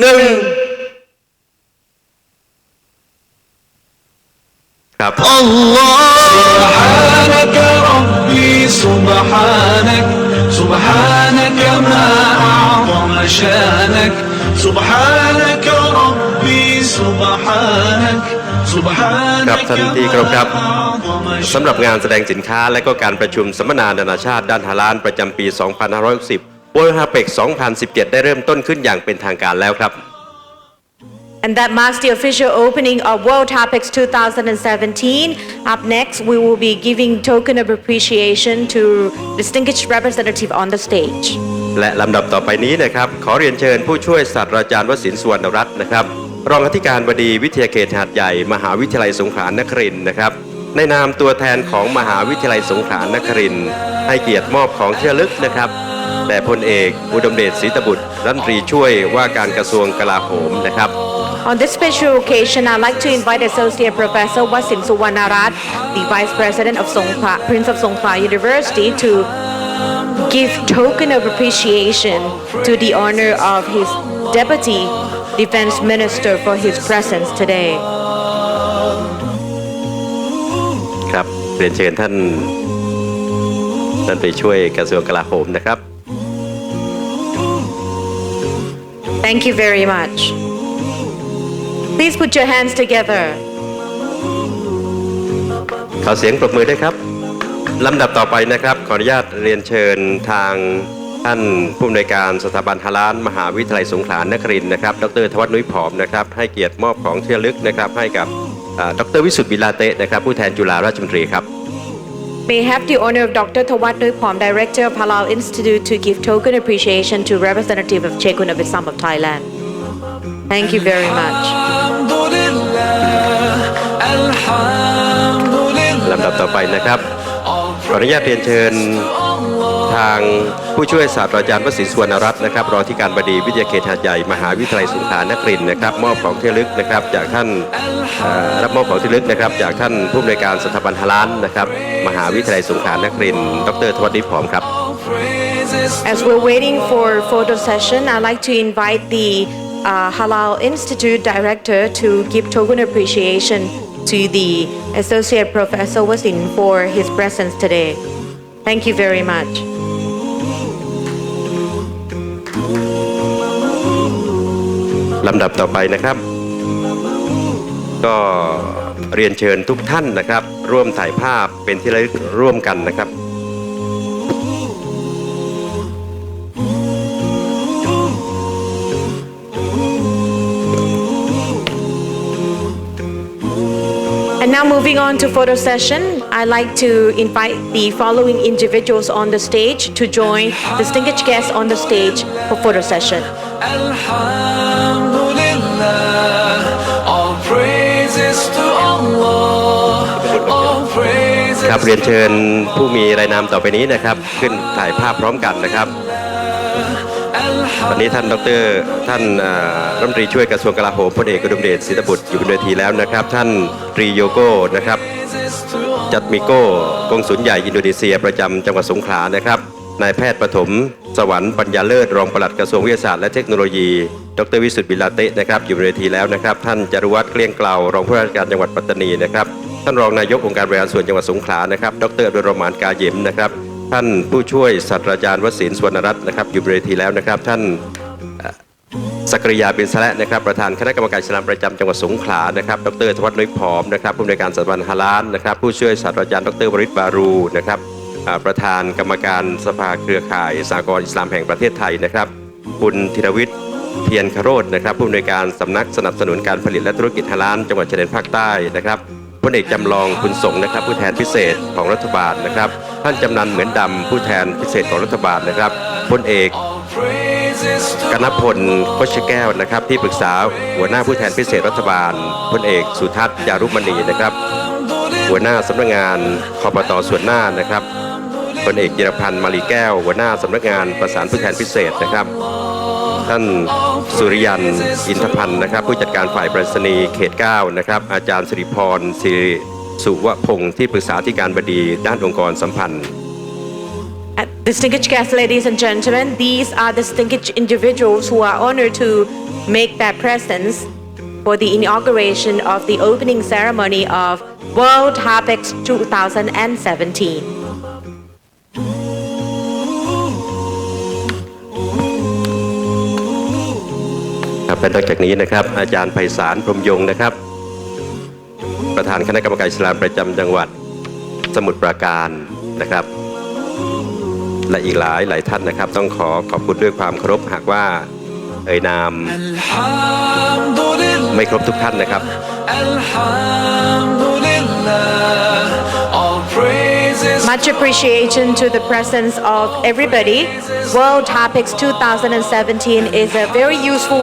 หนึ่งครับ سبحانك ربي سبحانك سبحانك ما أعظم شانك سبحانك ربي سبحانك ครับ سبحانك ท่านที่เคารพครับ ما أعظم สำหรับงานแสดงสินค้าและก็การประชุมสัมมนานานาชาติด้านฮาลาลประจำปี 2560 World h a p e x 2017 ได้เริ่มต้นขึ้นอย่างเป็นทางการแล้วครับ And that marks the official opening of World Topics 2017. Up next, we will be giving token of appreciation to distinguished representative on the stage. และลำดับต่อไปนี้นะครับ ขอเรียนเชิญผู้ช่วยศาสตราจารย์วสินทร์สุวรรณรัตน์นะครับ รองอธิการบดีวิทยาเขตหาดใหญ่ มหาวิทยาลัยสงขลานครินทร์นะครับ ในนามตัวแทนของมหาวิทยาลัยสงขลานครินทร์ให้เกียรติมอบของที่ระลึกนะครับ แต่พลเอก อุดมเดชศรีตบุตรรัฐมนตรีช่วยว่าการกระทรวงกลาโหมนะครับ On this special occasion, I'd like to invite Associate Professor Wasim Suwanarat, the Vice President of Songkhla, Prince of Songkhla University, to give token of appreciation to the honor of his Deputy Defense Minister for his presence today. ครับเรียนเชิญท่านท่านไปช่วยกระทรวงกลาโหมนะครับ Thank you very much. Please put your hands together. ขอเสียงปรบมือด้วยครับลำดับต่อไปนะครับ ขออนุญาตเรียนเชิญทางท่านผู้อำนวยการสถาบันฮาลานมหาวิทยาลัยสงขลานครินทร์นะครับ ดรทวัฒน์นุ้ยผอมนะครับ ให้เกียรติมอบของเที่ระลึกนะครับ ให้กับดรวิสุทธิ์บิลาเตะนะครับ ผู้แทนจุฬาราชมนตรีครับ may have the honor of Dr. Thawat Noipom, Director of Halal Institute, to give token appreciation to representative of Chekun of Islam of Thailand. Thank you very much. ลำดับต่อไปนะครับขออนุญาตเรียนเชิญทางผู้ช่วยศาสตราจารย์วสินสุวรรณรัตน์นะครับรองที่การบดีวิทยาเขตหาดใหญ่มหาวิทยาลัยสงขลานครินทร์นะครับ มอบของที่ลึกนะครับจากท่านรับมอบของที่ลึกนะครับ จากท่านผู้อำนวยการสถาบันฮาลันนะครับ มหาวิทยาลัยสงขลานครินทร์ดรทวัฒน์นิพอมครับ praises As we're waiting for photo session, I'd like to invite the uh, Halal Institute Director to give token appreciation to the Associate Professor Wasin for his presence today. Thank you very much. ลำดับต่อไปนะครับ ก็เรียนเชิญทุกท่านนะครับ ร่วมถ่ายภาพ And now moving on to photo session, I'd like to invite the following individuals on the stage to join distinguished guests on the stage for photo session. All praise. Praises ครับเรียนเชิญผู้มีรายนามต่อไปนี้นะครับ ขึ้นถ่ายภาพพร้อมกันนะครับวันนี้ท่านดรท่านรัฐมนตรีช่วยกระทรวงกลาโหมพลเอกอุดมเดชศรีตบุตรอยู่บนเวทีแล้วนะครับ ท่านตรีโยโก้นะครับจัดมิโก้กงสุลใหญ่อินโดนีเซียประจำจังหวัดสงขลานะครับนายแพทย์ปฐมสวรรค์ปัญญาเลิศรองปลัดกระทรวงวิทยาศาสตร์และเทคโนโลยี ดรวิสุทธิ์บิลาเตะนะครับอยู่บนเวทีแล้วนะครับ ท่านจารุวัฒน์เกลี้ยงเกลารองผู้ว่าราชการจังหวัดปัตตานีนะครับ ท่านรองนายกองค์การบริหารส่วนจังหวัดสงขลานะครับ ดรอดุลรหมานกาเยมนะครับ ท่านผู้ช่วยศาสตราจารย์วสินสุวรรณรัตน์นะครับอยู่บนเวทีแล้วนะครับ ท่านสักริยาเบญสละนะครับประธานคณะกรรมการอิสลามประจำจังหวัดสงขลานะครับดรธวัฒน์นุ้ยผอมนะครับผู้อำนวยการสถาบันฮาลานนะครับผู้ช่วยศาสตราจารย์ดรวริศบารูนะครับประธานกรรมการสภาเครือข่ายสากลอิสลามแห่งประเทศไทยนะครับคุณธีรวิทย์เทียนคโรจน์นะครับผู้อำนวยการสำนักสนับสนุนการผลิตและธุรกิจฮาลานจังหวัดชายแดนภาคใต้นะครับ ลเอกจำลองคุณสงฆ์นะครับ ผู้แทนพิเศษของรัฐบาลนะครับ ท่านจำนันเหมือนดำผู้แทนพิเศษของรัฐบาลนะครับพลเอกกนพลโคชแก้วนะครับ ที่ปรึกษาหัวหน้าผู้แทนพิเศษรัฐบาลพลเอกสุทัศน์จารุมณีนะครับ หัวหน้าสำนักงานคอปตอส่วนหน้านะครับพลเอกจิรพันธ์มารีแก้ว หัวหน้าสำนักงานประสานผู้แทนพิเศษนะครับ ท่านสุริยันอินทพันธ์นะครับ ผู้จัดการฝ่ายประษณีย์เขต 9 นะครับ อาจารย์สิริพรสิริสุวพงศ์ที่ปรึกษาธิการบดีด้านองค์กรสัมพันธ์ Distinguished guests, ladies and gentlemen, these are distinguished individuals who are honored to make their presence for the inauguration of the opening ceremony of World Harpex 2017. ไปนอกจากนี้นะครับ อาจารย์ไพศาลพรมยงนะครับ ประธานคณะกรรมการอิสลามประจำจังหวัดสมุทรปราการนะครับ และอีกหลายหลายท่านนะครับ ต้องขอขอบคุณด้วยความเคารพหากว่าเอ่ยนาม ไม่ครบทุกท่านนะครับ Much appreciation to the presence of everybody. World Topics 2017 is a very useful